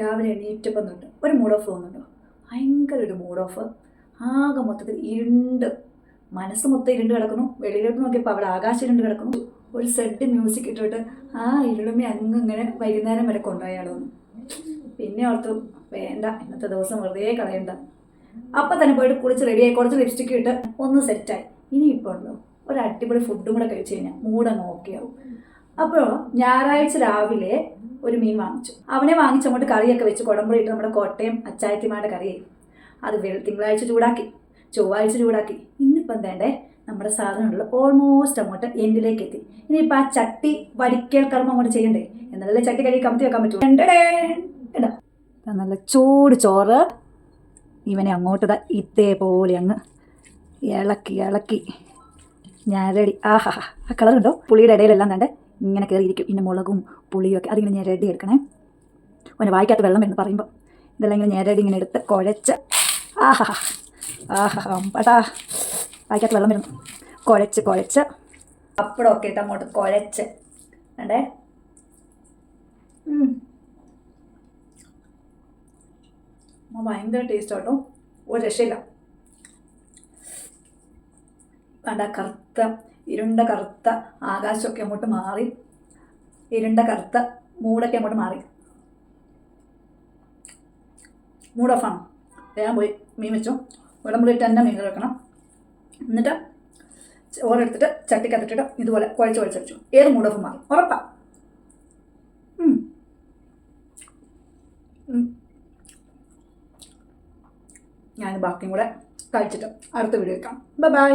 രാവിലെ എണീറ്റപ്പം തൊട്ട് ഒരു മൂഡ് ഓഫ് തോന്നുന്നുണ്ടോ ഭയങ്കര ഒരു മൂഡ് ഓഫ് ആകെ മൊത്തത്തിൽ ഇരുണ്ട്. മനസ്സ് മൊത്തം ഇരുണ്ട് കിടക്കുന്നു. വെളിയിലോട്ട് നോക്കിയപ്പോൾ അവിടെ ആകാശം ഇരുണ്ട് കിടക്കുന്നു. ഒരു സെഡ് മ്യൂസിക് ഇട്ടിട്ട് ആ ഇരുളുമി അങ്ങ് ഇങ്ങനെ വൈകുന്നേരം വരെ കൊണ്ടുപോയാളോന്ന് പിന്നെ ഓർത്തു വേണ്ട ഇന്നത്തെ ദിവസം വെറുതെ കളയണ്ട. അപ്പം തന്നെ പോയിട്ട് കുളിച്ച് റെഡിയായി കുറച്ച് ലിപ്സ്റ്റിക്ക് ഇട്ട് ഒന്ന് സെറ്റായി ഇനിയിപ്പോൾ ഉണ്ടോ? ഒരു അടിപൊളി ഫുഡും കൂടെ കഴിച്ച് കഴിഞ്ഞാൽ മൂടങ്ങ് ഓക്കെയാവും അപ്പോൾ ഞായറാഴ്ച രാവിലെ ഒരു മീൻ വാങ്ങിച്ചു. അവനെ വാങ്ങിച്ചങ്ങോട്ട് കറിയൊക്കെ വെച്ച്. കുടമ്പുളി ഇട്ട് നമ്മുടെ കോട്ടയം അച്ചായത്തിമാരുടെ കറിയായി അത് തിങ്കളാഴ്ച ചൂടാക്കി. ചൊവ്വാഴ്ച ചൂടാക്കി. ഇന്നിപ്പം എന്താണ്ടേ നമ്മുടെ സാധനമുള്ള ഓൾമോസ്റ്റ് അങ്ങോട്ട് എൻഡിലേക്ക് എത്തി. ഇനിയിപ്പോൾ ആ ചട്ടി വരിക്കൽ കർമ്മം അങ്ങോട്ട് ചെയ്യണ്ടേ? എന്നാലല്ലേ ചട്ടി കഴുകി കമത്തി വെക്കാൻ പറ്റൂ. നല്ല ചൂട് ചോറ്. ഇവനെ അങ്ങോട്ട് ദാ ഇതേപോലെ അങ്ങ് ഇളക്കി ഇളക്കി. ഞാൻ റെഡി ആഹാ ആ കളറുണ്ടോ പുളിയുടെ ഇടയിലെല്ലാം കണ്ട് ഇങ്ങനെ കയറിയിരിക്കും. പിന്നെ മുളകും പുളിയും ഒക്കെ. അതിങ്ങനെ ഞാൻ റെഡി എടുക്കണേ. പിന്നെ വായിക്കാത്ത വെള്ളം എന്ന് പറയുമ്പോൾ ഇതെല്ലാം ഇങ്ങനെ റെഡി ഇങ്ങനെ എടുത്ത് കുഴച്ച്. ആഹാ. ആഹാ. അമ്പടാ. വായിക്കാത്ത വെള്ളം വരുന്നു. കുഴച്ച് കുഴച്ച്. പപ്പടമൊക്കെ ഇട്ട് അങ്ങോട്ട് കുഴച്ച്. വേണ്ടേ ഭയങ്കര ടേസ്റ്റ് കേട്ടോ ഒരു രക്ഷയില്ല. വേണ്ട കറുത്ത ഇരുണ്ട കറുത്ത ആകാശമൊക്കെ അങ്ങോട്ട് മാറി. ഇരുണ്ട കറുത്ത മൂടൊക്കെ അങ്ങോട്ട് മാറി. മൂഡ് ഓഫാണ് വേഗം പോയി മീൻ വെച്ചു. വിളമ്പുളിയിട്ട് തന്നെ മീൻ വെക്കണം. എന്നിട്ട് ഓരെടുത്തിട്ട് ചട്ടിക്കത്തിട്ടിട്ട് ഇതുപോലെ കുഴച്ച് കുഴച്ച് വെച്ചു. ഏത് മൂഡ് ഓഫ് മാറി. ഉറപ്പാ. ഞാൻ ബാക്കിയും കൂടെ കഴിച്ചിട്ട് അടുത്ത വീഡിയോ വെക്കാം ബൈ ബൈ